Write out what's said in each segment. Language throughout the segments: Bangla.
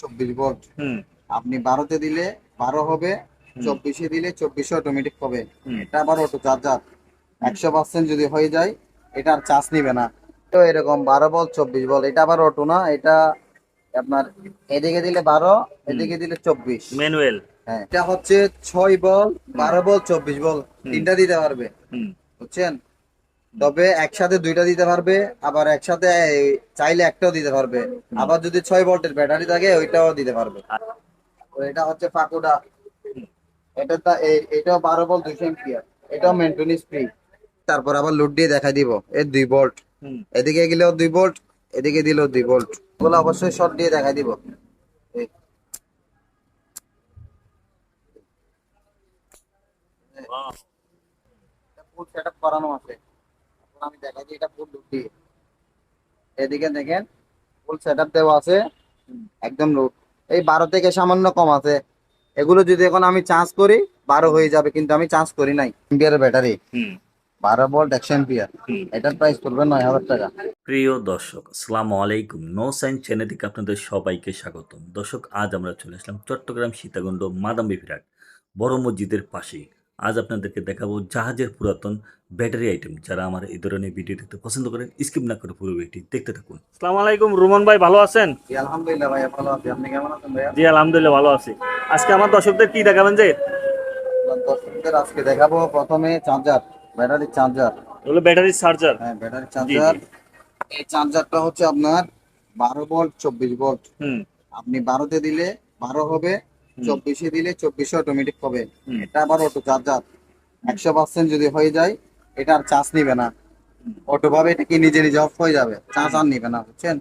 চব্বিশ ভোল্ট। আপনি বারোতে দিলে বারো হবে চব্বিশে দিলে চব্বিশে অটোমেটিক হবে। এটা আবার অটো চার্জার একশো পার্সেন্ট যদি হয়ে যায় এটা আর চার্জ নিবে না। তো এরকম বারো বল চব্বিশ বল এটা আবার অটো না এটা আপনার এদিকে দিলে বারো এদিকে দিলে চব্বিশ। ম্যানুয়াল হ্যাঁ এটা হচ্ছে ছয় বল বারো বল চব্বিশ বল তিনটা দিতে পারবে। বুঝছেন? তবে একসাথে দুইটা দিতে পারবে আবার একসাথে চাইলে একটাও দিতে পারবে। আবার যদি ছয় ভোল্টের ব্যাটারি থাকে ওইটাও দিতে পারবে। এটা হচ্ছে পাকুডা এটা এটাও বারো ভোল্ট দুইশো এম্পিয়ার। এটাও মেন্টেনেন্স ফ্রি তারপর আবার লোড দিয়ে দেখা দিব এর দুই ভোল্ট। এদিকে গেলেও দুই ভোল্ট এদিকে দিলেও দুই ভোল্ট। ওগুলো অবশ্যই শর্ট দিয়ে দেখা দিব. সেটআপ করানো আছে। আমি দেখাই দিই এটা ফুল লুক দিয়ে এদিকে দেখেন ফুল সেটআপ দেওয়া আছে। একদম লুক এই বারো থেকে সামান্য কম আছে। এগুলো যদি এখন আমি চার্জ করি বারো হয়ে যাবে কিন্তু আমি চার্জ করি নাই। এম্পিয়ারের ব্যাটারি বারো ভোল্ট একশো এম্পিয়ার এটার প্রাইস পড়বে নয় হাজার টাকা। প্রিয় দর্শক আসসালামু আলাইকুম। নো সাইন চ্যানেল থেকে আপনাদের সবাইকে স্বাগতম। দর্শক আজ আমরা চলে আসলাম চট্টগ্রাম সীতাকুণ্ড মাদাম বিরাট বড় মসজিদের পাশেই। আজ আপনাদেরকে দেখাবো জাহাজের পুরাতন ব্যাটারি আইটেম যারা আমার এই ধরনের ভিডিও দেখতে পছন্দ করেন স্কিপ না করে পুরো ভিডিও দেখতে থাকুন। আসসালামু আলাইকুম রুমন ভাই ভালো আছেন? জি, আলহামদুলিল্লাহ ভাই ভালো আছি। আপনি কেমন আছেন ভাইয়া? জি আলহামদুলিল্লাহ ভালো আছি। আজকে আমার দর্শকদের কি দেখাবেন যে? দর্শকদের আজকে দেখাবো প্রথমে চার্জার ব্যাটারি চার্জার। হলো ব্যাটারি চার্জার। হ্যাঁ ব্যাটারি চার্জার। এই চার্জারটা হচ্ছে আপনার বারো ভোল্ট চব্বিশ ভোল্ট। হুম। আপনি বারোতে দিলে বারো হবে। চব্বিশে দিলে চব্বিশে অটোমেটিক হবে। এটা আবার অটো চার্জার একশো পার্সেন্ট যদি হয়ে যায় এটা আর চার্জ নিবে না। অটো ভাবে এটা কি নিজে নিজে অফ হয়ে যাবে? চার্জ আর নিবে না বুঝছেন?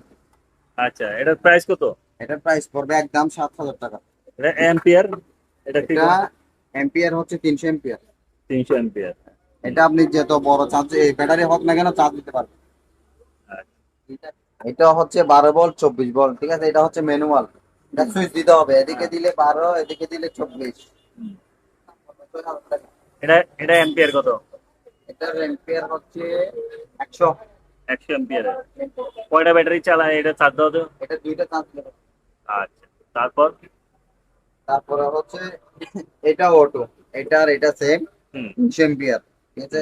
আচ্ছা এটার প্রাইস কত? এটার প্রাইস পড়বে একদম সাত হাজার টাকা। এটা অ্যাম্পিয়ার এটা এম্পিয়ার হচ্ছে তিনশো এম্পিয়ার তিনশো অ্যাম্পিয়ার এটা আপনি যত বড় চার্জ এই ব্যাটারি হোক না কেন চার্জ দিতে পারবেন। আচ্ছা। এটা হচ্ছে বারো বল চব্বিশ বল ঠিক আছে? এটা হচ্ছে ম্যানুয়াল এটা সুইচ দিতে হবে। এদিকে দিলে বারো এদিকে দিলে চব্বিশ। এটা এটা অ্যাম্পিয়ার কত? এটার এম্পিয়ার হচ্ছে একশো। একশো অ্যাম্পিয়ার কয়টা ব্যাটারি চালায়? এটা চার্জ দেওয়া তো। এটা দুইটা চার্জ দেবে আচ্ছা তারপর? তারপরে হচ্ছে এটা অটো এটা আর এটা সেম এম্পিয়ার ঠিক আছে?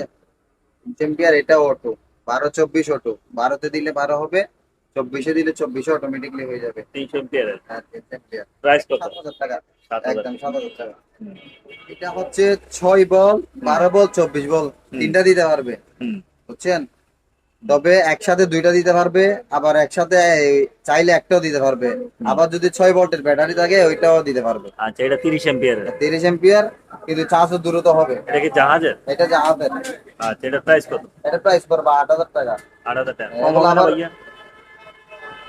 এম্পিয়ার এটা অটো বারো চব্বিশ অটো বারোতে দিলে বারো হবে। চব্বিশে দিলে চব্বিশে অটোমেটিকলি হয়ে যাবে। তিনশো অ্যাম্পিয়ার হ্যাঁ তিনশো এম্পিয়ার প্রাইস কত? সাত হাজার টাকা। একদম সাত হাজার টাকা। এটা হচ্ছে ছয় বল বারো বল চব্বিশ বল। তিনটা দিতে পারবে। বুঝছেন? তবে একসাথে দুইটা দিতে পারবে আবার একসাথে চাইলে একটাও দিতে পারবে। আবার যদি ছয় ভোল্টের ব্যাটারি থাকে ওইটাও দিতে পারবে। আচ্ছা এটা তিরিশ অ্যাম্পিয়ার তিরিশ এম্পিয়ার কিন্তু চার্জও দ্রুত হবে। এটা কি জাহাজের? এটা যে হাতের আচ্ছা এটা প্রাইস কত? এটা প্রাইস পড়বে আট হাজার টাকা। আট হাজার টাকা।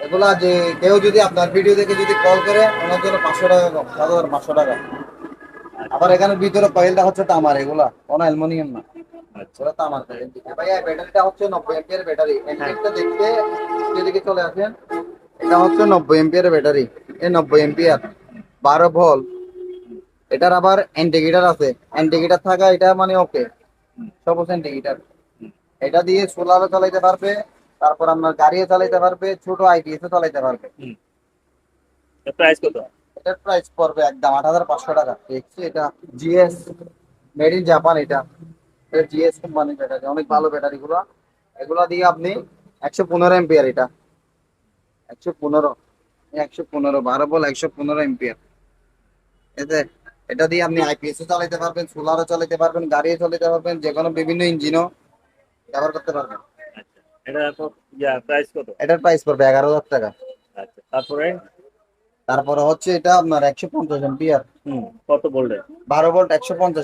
এগুলো যে কেউ যদি আপনার ভিডিও দেখে যদি কল করে ওনার জন্য পাঁচশো টাকা কম। পাঁচশো টাকা। আবার এখানে ভিতরে কয়েলটা হচ্ছে তামার এগুলা। কোনো অ্যালুমিনিয়াম না। আচ্ছা। ওরা তামার ভাইয়া ব্যাটারিটা হচ্ছে নব্বই এম্পিয়ার ব্যাটারি এম্পিয়ারটা দেখতে যেদিকে চলে আসেন। এটা হচ্ছে নব্বই এম্পিয়ার ব্যাটারি এই নব্বই এম্পিয়ার বারো ভোল্ট এটার আবার আছে। থাকা এটা মানে ওকে সবুজ এটা দিয়ে সোলারও চালাইতে পারবে। তারপর আপনার গাড়িও চালাইতে পারবে ছোট আইপিএস ও চালাইতে পারবে। প্রাইস কত? এটার প্রাইস পড়বে একদম আট হাজার পাঁচশো টাকা। দেখছি এটা জিএস মেড ইন জাপান এটা। জিএস কোম্পানি ব্যাটারি অনেক ভালো ব্যাটারি গুলো। এগুলো দিয়ে আপনি একশো পনেরো এম্পিয়ার এটা। একশো পনেরো একশো পনেরো বারো বল একশো পনেরো এম্পিয়ার এতে এটা দিয়ে আপনি আইপিএস ও চালাইতে পারবেন সোলারও চালাতে পারবেন গাড়িও চালাতে পারবেন যে কোনো বিভিন্ন ইঞ্জিনও ব্যবহার করতে পারবেন। এটা ইয়া প্রাইস কত? এটার প্রাইস পড়বে এগারো হাজার টাকা। আচ্ছা তারপরে? তারপরে হচ্ছে এটা আপনার একশো পঞ্চাশ এম্পিয়ার হুম কত বললেন বারো ভোল্ট থেকে ভোল্ট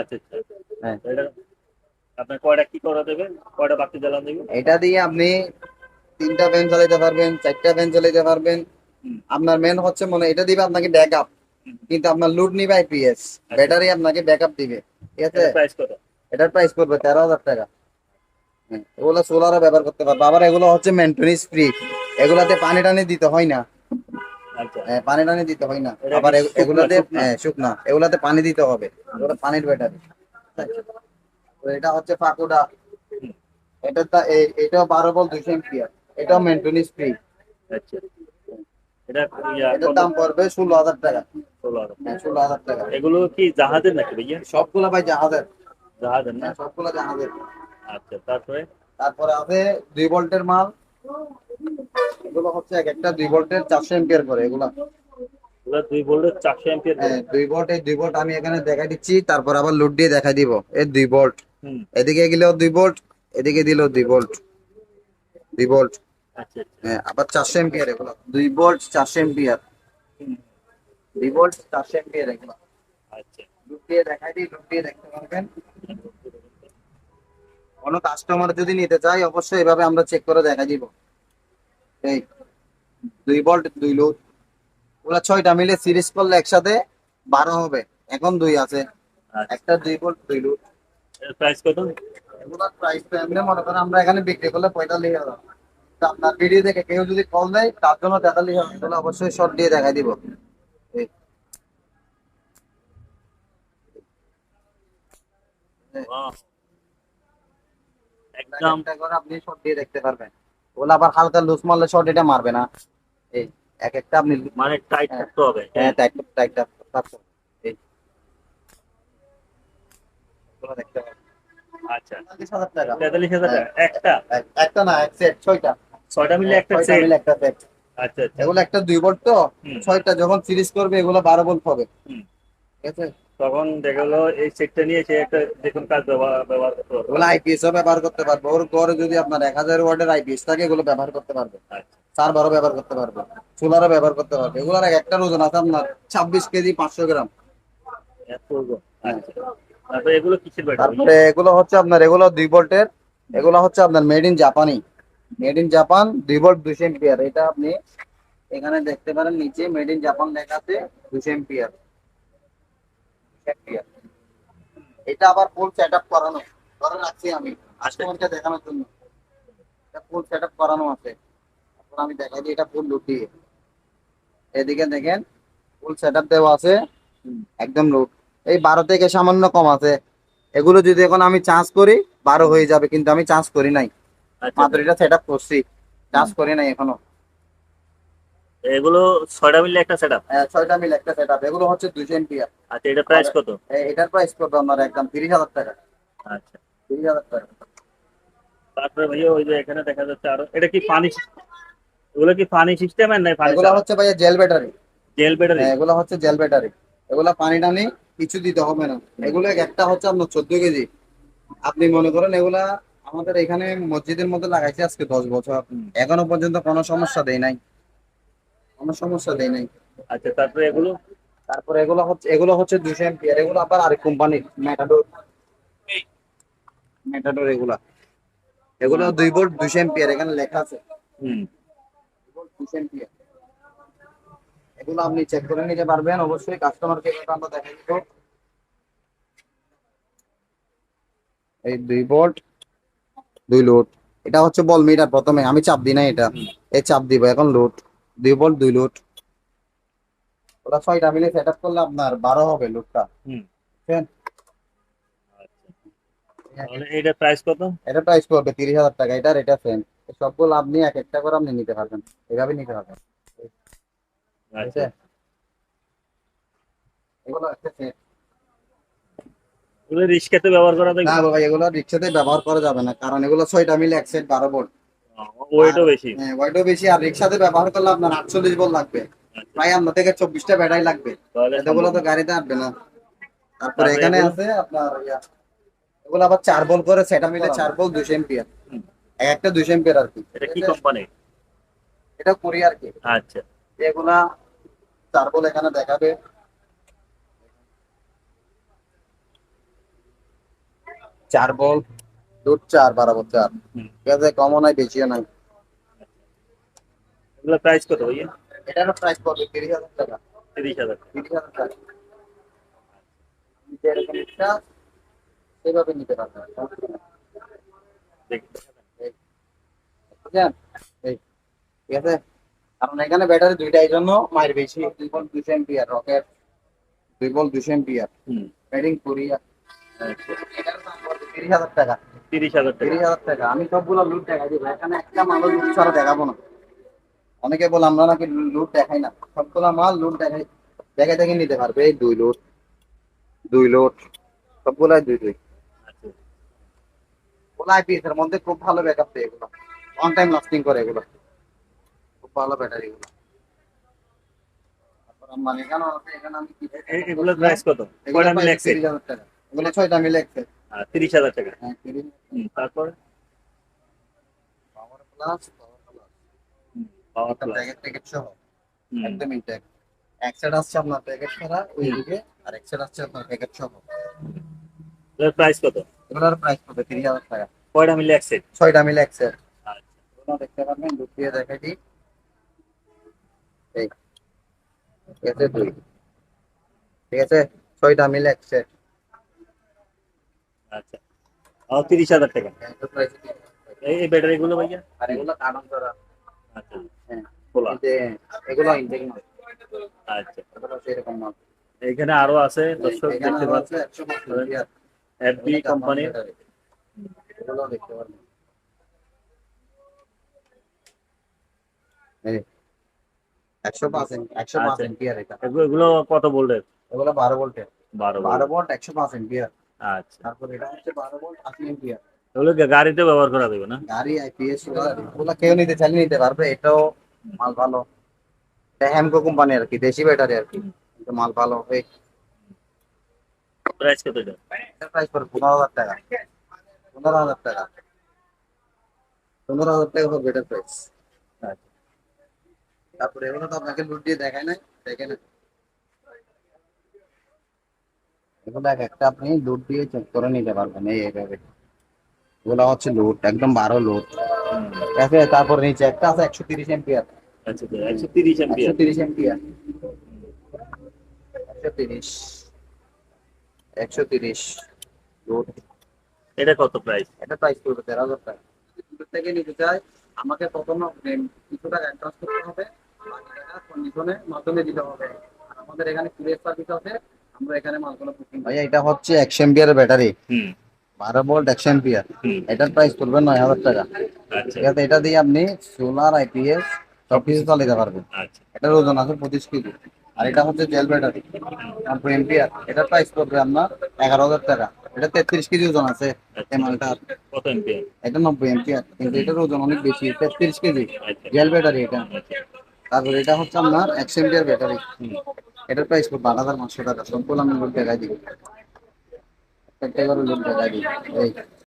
আচ্ছা আচ্ছা। হ্যাঁ। এটা আপনার কয়টা কি করা দেবে? কয়টা বাকি জ্বালান দেবে? এটা দিয়ে আপনি তিনটা ফ্যান চালাতে পারবেন চারটা ফ্যান চালাতে পারবেন। আপনার মেন হচ্ছে মনে এটা দিবে আপনাকে ব্যাকআপ কিন্তু আপনার লুট নিবে আইপিএস ব্যাটারি আপনাকে ব্যাকআপ দিবে। ঠিক আছে? প্রাইস কত? এটার প্রাইস পড়বে তেরো হাজার টাকা। হ্যাঁ, এগুলো সোলারও ব্যবহার করতে পারবে। আবার এগুলো হচ্ছে মেনটেন্স ফ্রি এগুলাতে পানি টানি দিতে হয় না। আচ্ছা। হ্যাঁ, পানি টানি দিতে হয় না। আবার কি এগু- শুকনা, এগুলাতে শুকনা? হ্যাঁ, এগুলাতে পানি দিতে হবে। এগুলো পানির ব্যাটারি এটা হচ্ছে পাকুডা। এটা এটাও বারো বল দুইশো এম্পিয়ার এটাও মেনটেন্স ফ্রি আচ্ছা। এটার দাম পড়বে ষোলো হাজার টাকা। ষোলো হাজার। হ্যাঁ ষোলো হাজার টাকা। এগুলো কি জাহাজের নাকি ভাইয়া? সবগুলা ভাই জাহাজের। জাহাজের না? হ্যাঁ সবগুলা জাহাজের আচ্ছা তারপরে? তারপরে আছে দুই ভোল্টের মাল। এগুলো হচ্ছে এক একটা দুই ভোল্টের চারশো এম্পিয়ার করে এগুলা। দুই ভোল্টের চারশো এম্পিয়ার হ্যাঁ, দুই ভোল্ট এই দুই ভোল্ট আমি এখানে দেখাই দিচ্ছি তারপর আবার লোড দিয়ে দেখাই দিব। এই দুই ভোল্ট। এদিকে গেলেও দুই ভোল্ট এদিকে দিলেও দুই ভোল্ট। দুই ভোল্ট। আচ্ছা আচ্ছা। হ্যাঁ আবার চারশো এম্পিয়ার এগুলো। দুই ভোল্ট চারশো এম্পিয়ার। দুই ভোল্ট চারশো এম্পিয়ার এগুলো। আচ্ছা। লুট দিয়ে দেখাই দিই লুট দিয়ে দেখতে পারবেন। কোনো কাস্টমার যদি নিতে চাই অবশ্যই এভাবে আমরা চেক করে দেখা দিব। এই দুই বল্ট দুই লোড ওগুলা ছয়টা মিলে সিরিজ করলে একসাথে বারো হবে। এখন দুই আছে। আচ্ছা। একটা দুই ভোল্ট দুই লোড প্রাইস কত? এগুলোর প্রাইস তো এমনি মনে করেন আমরা এখানে বিক্রি করলে পঁয়তাল্লিশ হাজার। আপনার ভিডিও দেখে কেউ যদি কল দেয় তার জন্য তেতাল্লিশ হাজার। তাহলে অবশ্যই শর্ট দিয়ে দেখা দিব। Wow. একদম। আপনি শর্ট দিয়ে দেখতে পারবেন। ওগুলো আবার হালকা লুজ মারলে শর্ট এটা মারবে না। এই এক একটা আপনি মানে টাইট থাকতে হবে হ্যাঁ? টাইট টাইট তারপর এই। এগুলো দেখতে আচ্ছা। টাকা। টাকা। একটা? এক- একটা না এক সেট ছয়টা। ছয়টা মিলে একটা সেট মিলে একটা সেট আচ্ছা আচ্ছা। এগুলো একটা দুই ভোল্ট তো ছয়টা যখন সিরিজ করবে এগুলো বারো ভোল্ট হবে। হুম। ঠিক আছে। তখন দেখা গেলো এই সেটটা নিয়ে সে একটা দেখুন কাজ ব্যবহার ব্যবহার করতে পারবে। এগুলো আইপিএস ও ব্যবহার করতে পারবে। ওর ঘরে যদি আপনার এক হাজার ওয়ার্ডের আইপিএস থাকে এগুলো ব্যবহার করতে পারবে। আচ্ছা। চার ব্যবহার করতে পারবে। সোলারও ব্যবহার করতে পারবে। এগুলোর একটা ওজন আছে আপনার ছাব্বিশ কেজি পাঁচশো গ্রাম। আচ্ছা। তারপরে এগুলো কিসের তারপরে এগুলো হচ্ছে আপনার এগুলো দুই ভোল্টের এগুলো হচ্ছে আপনার মেড ইন জাপানি মেড ইন জাপান দুই ভোল্ট দুশো এম্পিয়ার এটা আপনি এখানে দেখতে পারেন নিচে মেড ইন জাপান লেখা আছে দুশো এম্পিয়ার এটা আবার ফুল সেট আপ করানো। করে রাখছি আমি কাস্টমারকে দেখানোর জন্য। এটা ফুল সেট আপ করানো আছে। আমি দেখাই দিই এটা ফুল লুট দিয়ে এদিকে দেখেন ফুল সেট আপ দেওয়া আছে। একদম লুট এই বারো থেকে সামান্য কম আছে। এগুলো যদি এখন আমি চার্জ করি বারো হয়ে যাবে কিন্তু আমি চার্জ করি নাই। আচ্ছা। মাত্র এটা সেট আপ করছি। চার্জ করি নাই এখনও। এগুলো ছয়টা মিলে একটা সেট হ্যাঁ, ছয়টা মিল একটা সেট আপ এগুলো হচ্ছে দুশো এমপিআর আচ্ছা এটা প্রাইস কত? এটার প্রাইস কত আপনার একদম তিরিশ হাজার টাকা। আচ্ছা। তিরিশ হাজার টাকা। তারপরে ভাইয়া ওই যে এখানে দেখা যাচ্ছে আরও এটা কি পানি এগুলো কি পানি সিস্টেমের নাই পানি এগুলো হচ্ছে ভাইয়া জেল ব্যাটারি জেল ব্যাটারি এগুলো হচ্ছে জেল ব্যাটারি এগুলো পানি টানি কিছু দিতে হবে না। এগুলো একটা হচ্ছে আপনার চোদ্দ কেজি। আপনি মনে করেন এগুলা আমাদের এখানে মসজিদের মধ্যে লাগাইছে আজকে দশ বছর। এখনও পর্যন্ত কোনো সমস্যা দেয় নাই। কোনো সমস্যা দেয় নাই। আচ্ছা তারপরে এগুলো? তারপরে এগুলো হচ্ছে এগুলো হচ্ছে দুশো এমপিয়ার এগুলো আবার আরেক কোম্পানির মেটাডোর মেটাডোর এগুলা। এগুলো দুই ভোল্ট দুশো এমপিয়ার এখানে লেখা আছে। হুম। দুশো এমপিয়ার এগুলো আপনি চেক করে নিতে পারবেন অবশ্যই কাস্টমারকে আমরা দেখাই দিব। এই দুই ভোল্ট দুই লোড এটা হচ্ছে বল মিটার প্রথমে আমি চাপ দিই না এটা। এই চাপ দিব এখন লোড দুই ভোল্ট দুই লোড। ওটা ছয়টা মিলে সেট আপ করলে আপনার বারো হবে লোডটা। হুম। এটা প্রাইস কত? এটা প্রাইস পড়বে তিরিশ হাজার টাকা এটার এটা সেম সবগুলো আপনি এক একটা করে আপনি নিতে পারবেন এভাবে নিতে পারবেন। আচ্ছা। এগুলো একটা set। এগুলো রিস্কাতে ব্যবহার করা যায় না বাবা এগুলো রিক্সাতে ব্যবহার করা যাবে না কারণ এগুলো ছয়টা মিলে এক সেট বারো ভোল্ট ওয়েটও বেশি। হ্যাঁ ওয়াইটও বেশি। আর রিক্সাতে ব্যবহার করলে আপনার আটচল্লিশ ভোল্ট লাগবে। প্রায় আপনার থেকে চব্বিশটা ব্যাটারি লাগবে। এগুলো তো গাড়িতে না। তারপরে এখানে আছে আপনার এগুলো আবার চার বল করে সেটা মিলে চার বল দুশো এম্পিয়ার। একটা দুশো এম্পিয়ার আর কি। এটা কি কোম্পানি এটা করি আর কি। আচ্ছা। এগুলা চার বল এখানে দেখাবে। চার বল দুধ চার বারাবর চার। ঠিক আছে কমও নাই বেশিও নাই। এগুলো প্রাইস কত ভাইয়া? এটার প্রাইস পড়বে তিরিশ হাজার টাকা। তিরিশ হাজার। তিরিশ হাজার টাকা। এরকম একটা সেভাবে নিতে পারবেন ঠিক আছে? কারণ এখানে ব্যাটারি দুইটা এই জন্য মায়ের বেশি। দুই বল দুশো এম্পিয়ার রকেট দুই বল দুশো এম্পিয়ার ব্যাটিং কোরিয়া তিরিশ হাজার টাকা। তিরিশ হাজার টাকা। তিরিশ হাজার টাকা। আমি সবগুলো লুট দেখাই দিব। এখানে একটা মালও লুট ছাড়া দেখাবো না। অনেকে বলে আমরা নাকি লুট দেখাই না। সবগুলো মাল লুট দেখাই দেখে দেখে নিতে পারবে। এই দুই লোট দুই লোট সবগুলাই দুই দুই। আচ্ছা। ওগুলো আইপিএস এর মধ্যে খুব ভালো ব্যাকআপ দেয় এগুলো। লং টাইম লাস্টিং করে এগুলো। খুব ভালো ব্যাটারি এগুলো। তারপর আমার এখানে আছে এখানে আমি কি এ- এগুলোর প্রাইস কত? এগুলো কয়টা মিলে 30,000 এগুলো ছয়টা মিলে তিরিশ হাজার টাকা। হ্যাঁ তারপর? Power plus power plus power plus packet packet সহ। একদম ইনটেক এক আসছে আপনার প্যাকেট ছাড়া ওইদিকে আর এক আসছে আপনার প্যাকেট সহ। প্রাইস কত? এগুলোর প্রাইস টাকা। কয়টা মিলে এক সেট ছয়টা মিলে এক সেট আচ্ছা দেখতে পারবেন লুকিয়ে দেখাই দিই। এই ঠিক আছে দুই। ঠিক আছে ছয়টা মিলে এক সেট আচ্ছা তিরিশ হাজার টাকা। এই এই ব্যাটারি গুলো ভাইয়া? আর এগুলো কারণ করা। আচ্ছা হ্যাঁ খোলা এগুলো ইনটেক না আচ্ছা। এগুলো সেরকম না এখানে আরও আছে দর্শক দেখতে পাচ্ছেন আছে 150 ইয়ার এফবি কোম্পানির এগুলো দেখতে পারবেন একশো পাঁচ একশো পাঁচ আচ্ছা। এগুলো কত ভোল্টের? এগুলো বারো ভোল্টের। বারো বারো ভোল্ট। একশো পাঁচ এম্পিয়ার আচ্ছা। তারপর এটা হচ্ছে বারো ভোল্ট আশি এম্পিয়ার এগুলো কি গাড়িতে ব্যবহার করা যাবে না। গাড়ি আইপিএস ওগুলো কেউ নিতে চাইলে নিতে পারবে এটাও মাল ভালো। এটা হ্যামকো কোম্পানি আর কি দেশি ব্যাটারি আর কি কিন্তু মাল ভালো। এই প্রাইস কত এটা? এটার প্রাইস পড়বে পনেরো হাজার টাকা। পনেরো হাজার টাকা। পনেরো হাজার টাকা পড়বে এটার প্রাইস আচ্ছা তারপরে এগুলো তো আপনাকে লুট দিয়ে দেখায় না দেখে না এগুলো এক একটা আপনি লুট দিয়ে চেক করে নিতে পারবেন এই এইভাবে এগুলো হচ্ছে লুট একদম বারো ঠিক আছে তারপরে নিচে একটা আছে একশো তিরিশ এম্পিয়ার আচ্ছা একশো তিরিশ একশো তিরিশ এম্পিয়ার একশো তিরিশ। একশো তিরিশ। লুট এটা কত প্রাইস এটা প্রাইস পড়বে তেরো হাজার টাকা। যদি দূর থেকে নিতে চাই আমাকে প্রথমে উম, কিছু টাকা অ্যাডভান্স করতে হবে কন্ডিশনের মাধ্যমে দিতে হবে। আমাদের এখানে কুরিয়ার সার্ভিস আছে আমরা এখানে মালগুলো বুকিং এটা হচ্ছে একশো এম্পিয়ার ব্যাটারি হুম। বারো ভোল্ট একশো এম্পিয়ার এটার প্রাইস পড়বে নয় হাজার টাকা। আচ্ছা। ঠিক আছে এটা দিয়ে আপনি সোলার আইপিএস সব কিছু চালাতে পারবেন। আচ্ছা। এটার ওজন আছে পঁচিশ কেজি। আর এটা হচ্ছে জেল ব্যাটারি তারপর এম্পিয়ার এটার প্রাইস পড়বে আপনার এগারো হাজার টাকা। এটা তেত্রিশ কেজি ওজন আছে মালটার এটা নব্বই এম্পিয়ার কিন্তু এটার ওজন অনেক বেশি তেত্রিশ কেজি। আচ্ছা। জেল ব্যাটারি এটা। আচ্ছা। তারপর এটা হচ্ছে আপনার একশো এম্পিয়ার ব্যাটারি এটার প্রাইস পড়বে আট হাজার পাঁচশো টাকা। সবগুলো আমি দিই একটা করে লোক দেখা দিই